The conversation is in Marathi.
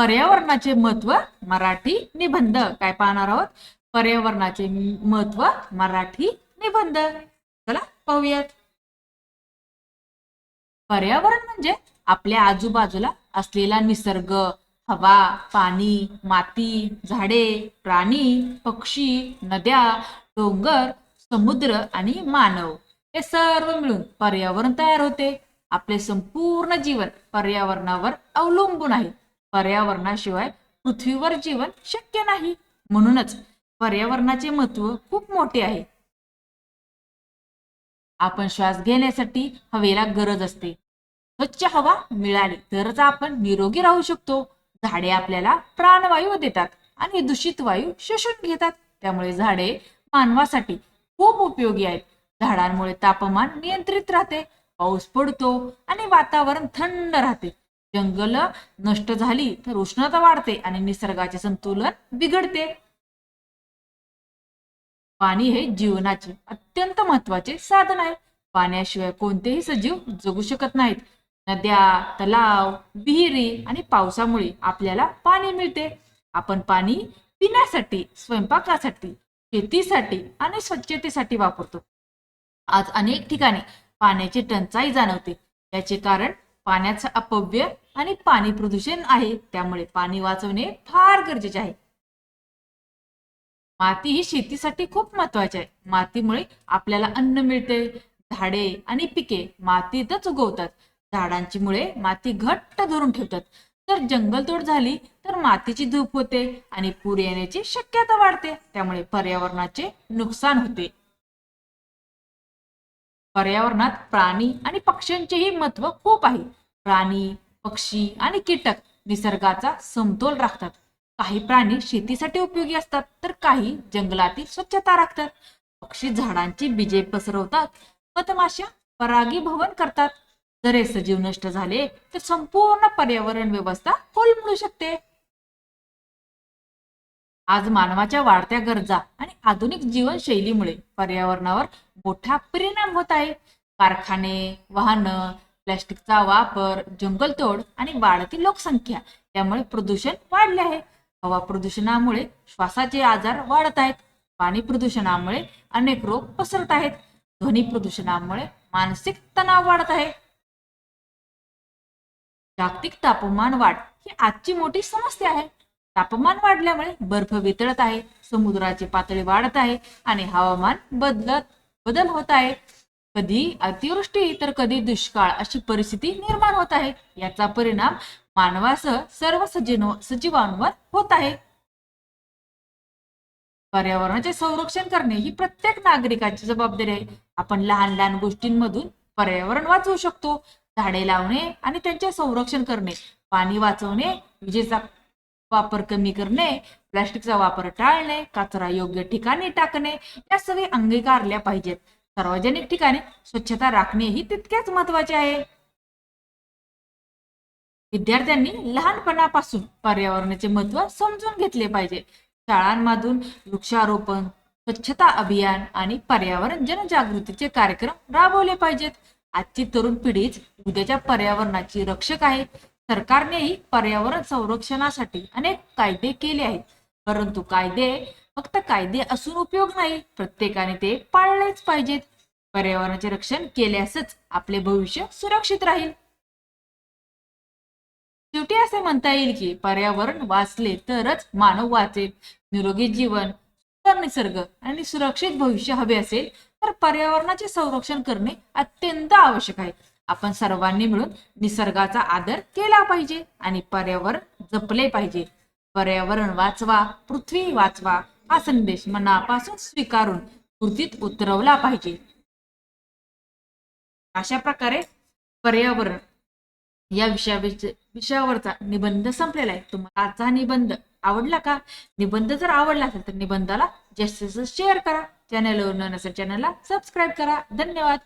पर्यावरणाचे महत्त्व मराठी निबंध. काय पाहणार आहोत? पर्यावरणाचे महत्त्व मराठी निबंध. चला पाहूयात. पर्यावरण म्हणजे आपल्या आजूबाजूला असलेला निसर्ग हवा पाणी माती झाडे प्राणी पक्षी नद्या डोंगर समुद्र आणि मानव. हे सर्व मिळून पर्यावरण तयार होते. आपले संपूर्ण जीवन पर्यावरणावर अवलंबून आहे. पर्यावरणाशिवाय पृथ्वीवर जीवन शक्य नाही. म्हणूनच पर्यावरणाचे महत्त्व खूप मोठे आहे. आपण श्वास घेण्यासाठी हवेला गरज असते. स्वच्छ हवा मिळाली तरच आपण निरोगी राहू शकतो. झाडे आपल्याला प्राणवायू देतात आणि दूषित वायू शोषून घेतात. त्यामुळे झाडे मानवासाठी खूप उपयोगी आहेत. झाडांमुळे तापमान नियंत्रित राहते पाऊस पडतो आणि वातावरण थंड राहते. जंगल नष्ट झाली तर उष्णता वाढते आणि निसर्गाचे संतुलन बिघडते. पाणी हे जीवनाचे अत्यंत महत्त्वाचे साधन आहे. पाण्याशिवाय कोणतेही सजीव जगू शकत नाहीत. नद्या तलाव विहिरी आणि पावसामुळे आपल्याला पाणी मिळते. आपण पाणी पिण्यासाठी स्वयंपाकासाठी शेतीसाठी आणि स्वच्छतेसाठी वापरतो. आज अनेक ठिकाणी पाण्याची टंचाई जाणवते. याचे कारण पाण्याचं अपव्य आणि पाणी प्रदूषण आहे. त्यामुळे पाणी वाचवणे फार गरजेचे आहे. माती ही शेतीसाठी खूप महत्वाची आहे. मातीमुळे आपल्याला अन्न मिळते झाडे आणि पिके मातीतच उगवतात. झाडांची मुळे माती घट्ट धरून ठेवतात. तर जंगलतोड झाली तर मातीची धूप होते आणि पूर येण्याची शक्यता वाढते. त्यामुळे पर्यावरणाचे नुकसान होते. पर्यावरणात प्राणी आणि पक्ष्यांचेही महत्त्व खूप आहे. प्राणी पक्षी आणि कीटक निसर्गाचा समतोल राखतात. काही प्राणी शेतीसाठी उपयोगी असतात तर काही जंगलातील स्वच्छता राखतात. पक्षी झाडांची बीजे पसरवतात मधमाशा परागीभवन करतात. जर हे सजीव नष्ट झाले तर संपूर्ण पर्यावरण व्यवस्था कोलमडू शकते. आज मानवाच्या वाढत्या गरजा आणि आधुनिक जीवनशैलीमुळे पर्यावरणावर मोठा परिणाम होत आहे. कारखाने वाहनं प्लॅस्टिकचा वापर जंगलतोड आणि वाढती लोकसंख्या यामुळे प्रदूषण वाढले आहे. हवा प्रदूषणामुळे श्वासाचे आजार वाढत आहेत. पाणी प्रदूषणामुळे अनेक रोग पसरत आहेत. ध्वनी प्रदूषणामुळे मानसिक तणाव वाढत आहे. जागतिक तापमान वाढ ही आजची मोठी समस्या आहे. तापमान वाढल्यामुळे बर्फ वितळत आहे समुद्राची पातळी वाढत आहे आणि हवामान बदलत बदल होत आहे. कधी अतिवृष्टी तर कधी दुष्काळ अशी परिस्थिती निर्माण होत आहे. याचा परिणाम मानवासह सर्व सजीव सजीवांवर होत आहे. पर्यावरणाचे संरक्षण करणे ही प्रत्येक नागरिकाची जबाबदारी आहे. आपण लहान लहान गोष्टींमधून पर्यावरण वाचवू शकतो. झाडे लावणे आणि त्यांचे संरक्षण करणे पाणी वाचवणे विजेचा वापर कमी करणे प्लॅस्टिकचा वापर टाळणे कचरा योग्य ठिकाणी टाकणे या सगळे अंगीकारल्या पाहिजेत. सार्वजनिक ठिकाणी स्वच्छता राखणे ही तितकेच महत्त्वाचे आहे. विद्यार्थ्यांनी लहानपणापासून पर्यावरणाचे महत्त्व समजून घेतले पाहिजे. शाळांमधून वृक्षारोपण स्वच्छता अभियान आणि पर्यावरण जनजागृतीचे कार्यक्रम राबवले पाहिजेत. आजची तरुण पिढीच उद्याच्या पर्यावरणाची रक्षक आहे. सरकारनेही पर्यावरण संरक्षणासाठी अनेक कायदे केले आहेत. परंतु कायदे फक्त कायदे असून उपयोग नाही. प्रत्येकाने ते पाळलेच पाहिजेत. पर्यावरणाचे रक्षण केल्यासच आपले भविष्य सुरक्षित राहील. शेवटी असे म्हणता येईल की पर्यावरण वाचले तरच मानव वाचेल. निरोगी जीवन सुंदर निसर्ग आणि सुरक्षित भविष्य हवे असेल तर पर्यावरणाचे संरक्षण करणे अत्यंत आवश्यक आहे. आपण सर्वांनी मिळून निसर्गाचा आदर केला पाहिजे आणि पर्यावरण जपले पाहिजे. पर्यावरण वाचवा पृथ्वी वाचवा हा संदेश मनापासून स्वीकारून कृतीत उतरवला पाहिजे. अशा प्रकारे पर्यावरण या विषया विषयावरचा निबंध संपलेला आहे. तुम्हाला आजचा हा निबंध आवडला का? निबंध जर आवडला असेल तर निबंधाला जास्तीत जास्त शेअर करा. चॅनलवर न नसेल चॅनलला सबस्क्राईब करा. धन्यवाद.